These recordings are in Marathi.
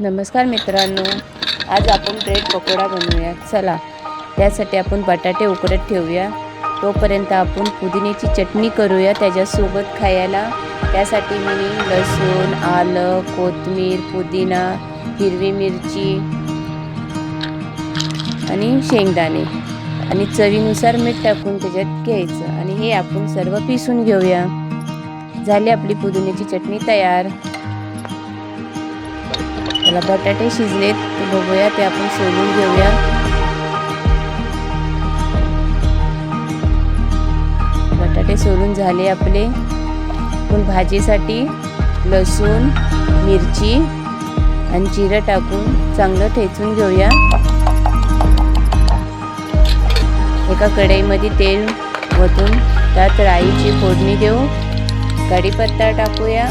नमस्कार मित्रांनो आज आपण ब्रेड पकोडा बनवूया. चला त्यासाठी आपण बटाटे उकडत ठेवूया. तोपर्यंत आपण पुदिन्याची चटणी करूया त्याच्यासोबत खायला. त्यासाठी मी लसूण आलं कोथमीर पुदिना हिरवी मिरची आणि शेंगदाणे. आणि चवीनुसार मीठ टाकून त्याच्यात घ्यायचं. आणि हे आपण सर्व पिसून घेऊया. झाली आपली पुदिन्याची चटणी तयार. त्याला बटाटे शिजलेत ते बघूया ते आपण सोलून घेऊया. बटाटे सोलून झाले आपले. पण भाजीसाठी लसूण मिरची आणि जिरं टाकून चांगलं ठेचून घेऊया. एका कढईमध्ये तेल ओतून त्यात राईची फोडणी देऊ. कढीपत्ता टाकूया.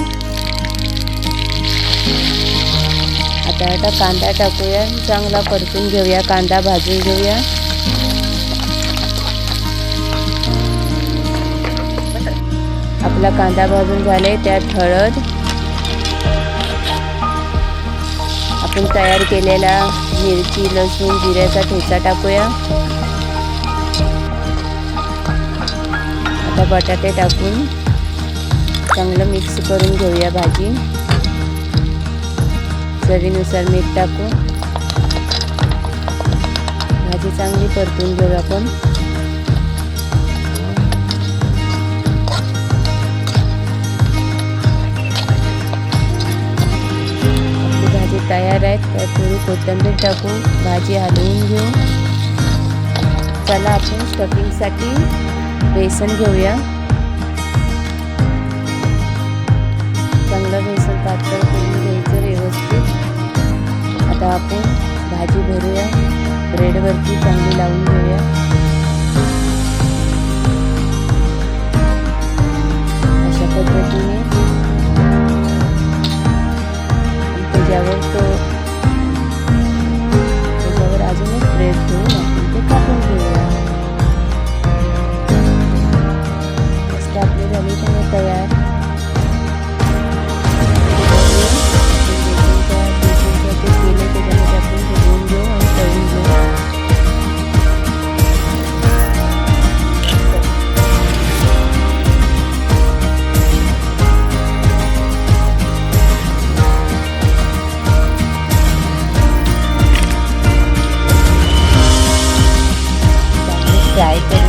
आता आता कांदा टाकूया. चांगला परतून घेऊया. कांदा भाजून घेऊया. आपला कांदा भाजून झाले त्यात हळद. आपण तयार केलेला मिरची लसूण जिऱ्याचा ठेचा टाकूया. आता बटाटे टाकून चांगलं मिक्स करून घेऊया भाजी. चवीनुसार मीठ टाकू. भाजी चांगली परतून घेऊ आपण. भाजी तयार आहे त्यात थोडी कोथिंबीर टाकू भाजी हलवून घेऊ. चला आपण स्टफिंगसाठी बेसन घेऊया. आपण भाजी भरूया. ब्रेडवरती चांगली लावून घेऊया. फ्राय करून घेऊ